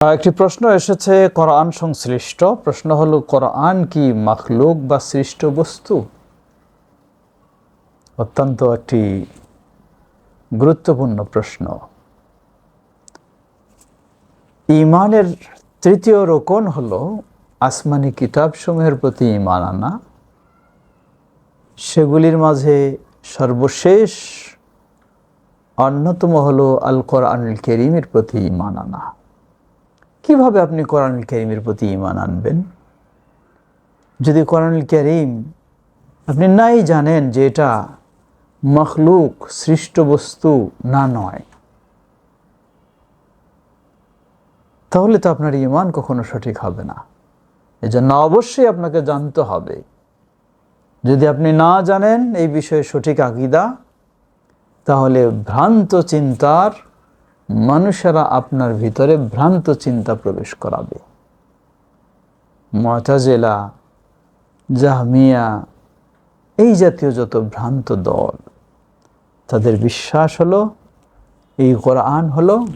একটি প্রশ্ন এসেছে, কোরআন সংশ্লিষ্ট? প্রশ্ন হলো, কোরআন কি মাখলুক বা সৃষ্ট বস্তু? অত্যন্ত একটি গুরুত্বপূর্ণ প্রশ্ন। ইমানের তৃতীয় রোকন হলো, আসমানি কিতাবসমূহের প্রতি ইমান আনা। সেগুলির মাঝে সর্বশেষ অন্যতম হলো আল কোরআনুল কেরিমের প্রতি ইমান আনা। কীভাবে আপনি কোরআনুল করিমের প্রতি ইমান আনবেন? যদি কোরআনুল করিম আপনি নাই জানেন যে এটা মখলুক, সৃষ্ট বস্তু না নয়, তাহলে তো আপনার ইমান কখনো সঠিক হবে না। এজন্য অবশ্যই আপনাকে জানতে হবে, যদি আপনি না জানেন এই বিষয়ে সঠিক আকিদা, তাহলে ভ্রান্ত চিন্তার মানুষেরা আপনার ভিতরে ভ্রান্ত চিন্তা প্রবেশ করাবে। মতাজেলা, জাহমিয়া, এই জাতীয় যত ভ্রান্ত দল, তাদের বিশ্বাস হলো, এই কোরআন হলো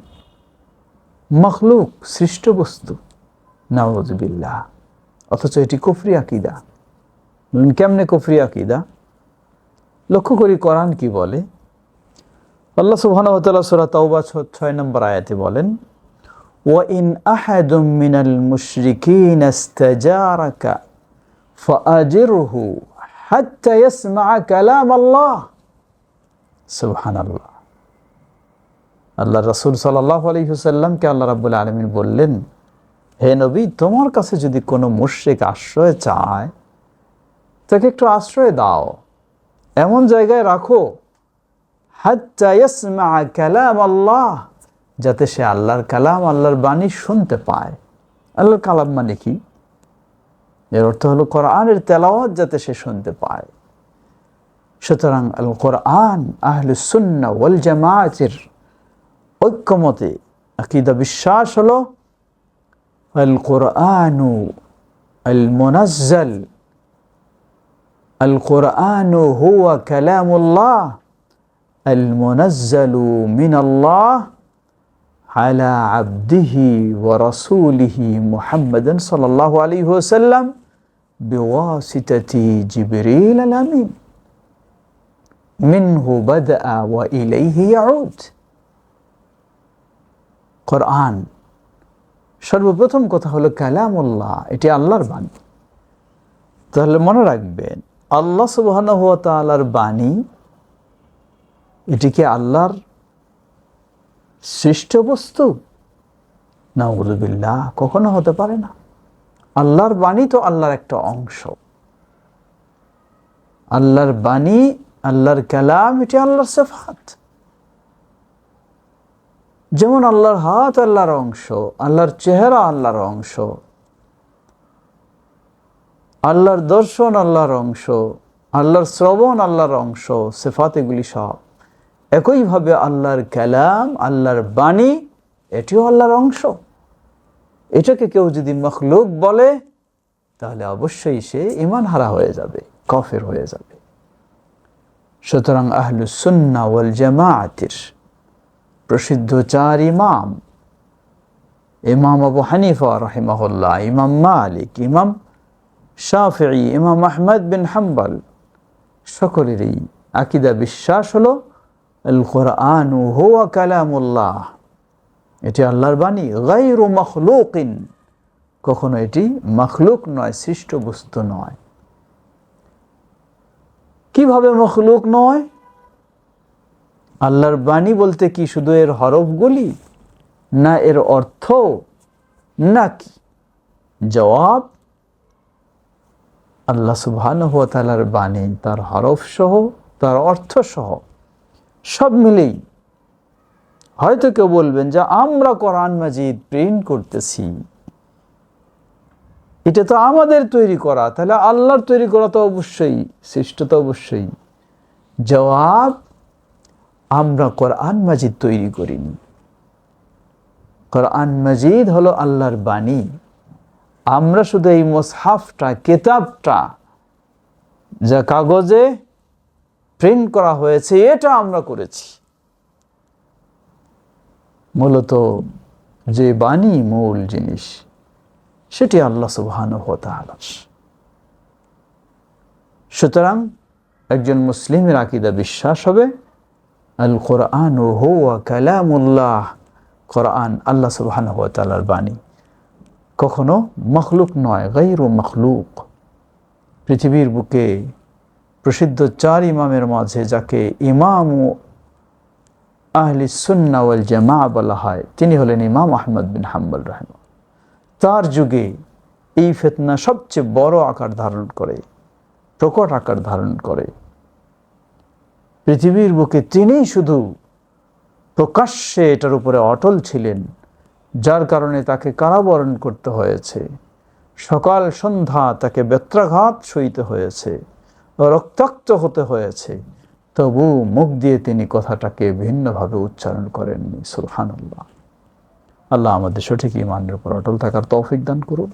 মখলুক, সৃষ্ট বস্তু। নওয়াজবিল্লাহ অথচ এটি কুফরি আকিদা। কেমনে কুফরি আকিদা? লক্ষ্য করি কোরআন কি বলে? আল্লাহ তাআলা সূরা তাওবা 6 নম্বর আয়াতে বলেন ওয়া ইন আহাদুম মিনাল মুশরিকিন ইস্তাজারাকা ফাআজিরহু হাত্তা ইয়াসমা'a কালাম আল্লাহ সুবহানাল্লাহ। আল্লাহ রাসূল সাল্লাল্লাহু আলাইহি ওয়াসাল্লামকে আল্লাহ রাব্বুল আলামিন বললেন, হে নবী, তোমার কাছে যদি কোনো মুশরিক আশ্রয় চায়, তাকে একটু আশ্রয় দাও। এমন জায়গায় রাখো কালাম আল্লাহ যাতে সে আল্লাহর কালাম আল্লাহর বাণী শুনতে পায় আল্লাহর কালাম মানে কি এর অর্থ হলো কোরআনের তেলাওয়াত যাতে সে শুনতে পায় সুতরাং আল কোরআন আহলুসুন্না ওয়াল জামায়াতের ঐক্যমতে আকিদা বিশ্বাস হলো আল কোরআনু আল মুনাজ্জাল আল কোরআনু হুয়া কালামুল্লাহ المنزل من الله على عبده ورسوله محمد صلى الله عليه وسلم بواسطة جبريل الأمين منه بدأ وإليه يعود কোরআন সর্বপ্রথম কথা হলো কালামুল্লাহ এটি আল্লাহর বাণী তাহলে মনে রাখবেন আল্লাহ সুবাহ তালার বাণী এটি কি আল্লাহর সৃষ্ট বস্তু? না উলুবিল্লাহ কখনো হতে পারে না। আল্লাহর বাণী তো আল্লাহর একটা অংশ। আল্লাহর বাণী, আল্লাহর কালাম, এটি আল্লাহর সেফাত। যেমন আল্লাহর হাত আল্লাহর অংশ, আল্লাহর চেহারা আল্লাহর অংশ। আল্লাহর দর্শন আল্লাহর অংশ, আল্লাহর শ্রবণ আল্লাহর অংশ, সেফাত এগুলি সব। একইভাবে আল্লাহর কালাম, আল্লাহর বাণী, এটিও আল্লাহর অংশ। এটাকে কেউ যদি মখলুক বলে, তাহলে অবশ্যই সে ইমান হারা হয়ে যাবে, কফের হয়ে যাবে। সুতরাং আহলুসুন্না ওয়াল জামাআতের প্রসিদ্ধ চার ইমাম ইমাম আবু হানিফা রহিমাহুল্লাহ, ইমাম মালিক, ইমাম শাফি ইমাম আহমদ বিন হাম্বাল, সকলেরই আকিদা বিশ্বাস হলো আল কোরআন হুয়া কালামুল্লাহ। এটি আল্লাহর বাণী গাইরু মখলুকিন। কখনো এটি মখলুক নয়, সৃষ্ট বস্তু নয়। কীভাবে মখলুক নয়? আল্লাহর বাণী বলতে কি শুধু এর হরফগুলি, না এর অর্থ, না কি? জবাব, আল্লাহ সুবহান হুয়া তালার বাণী, তার হরফ সহ তার অর্থ সহ সব মিলেই। হয়তো কেউ বলবেন যে, আমরা কোরআন মাজিদ প্রিন্ট করতেছি। এটা তো আমাদের তৈরি করা। তাহলে আল্লাহর তৈরি করা তো অবশ্যই, সৃষ্ট তো অবশ্যই। জবাব, আমরা কোরআন মাজিদ তৈরি করিনি। কোরআন মাজিদ হলো আল্লাহর বাণী। আমরা শুধু এই মোসহাফটা, কেতাবটা যা কাগজে প্রিন্ট করা হয়েছে, এটা আমরা করেছি। মূলত যে বাণী মূল জিনিস, সেটি আল্লাহ সুবহানাহু ওয়া সুতরাং একজন মুসলিমের আকিদা বিশ্বাস হবে আল কোরআন ও হুয়া কালামুল্লাহ, কোরআন আল্লাহ সুবহানাহু ওয়া বাণী। কখনো মখলুক নয় গাইরু মখলুক। পৃথিবীর বুকে প্রসিদ্ধ চার ইমামের মাঝে যাকে ইমাম আহলি সুন্না ওয়াল জামা বলা হয়, তিনি হলেন ইমাম আহমদ বিন হাম্বল রহম তার যুগে এই ফেতনা সবচেয়ে বড় আকার ধারণ করে, প্রকট আকার ধারণ করে। পৃথিবীর বুকে তিনিই শুধু প্রকাশ্যে এটার উপরে অটল ছিলেন, যার কারণে তাকে কারাবরণ করতে হয়েছে। সকাল সন্ধ্যা তাকে ব্যত্রাঘাত সইতে হয়েছে। রক্তাক্ত হতে হয়েছে। তবু মুখ দিয়ে তিনি কথাটাকে ভিন্নভাবে উচ্চারণ করেননি সুলহানুল্লাহ আল্লাহ আমাদের সঠিক ইমানের উপর অটল থাকার তৌফিক দান করুন।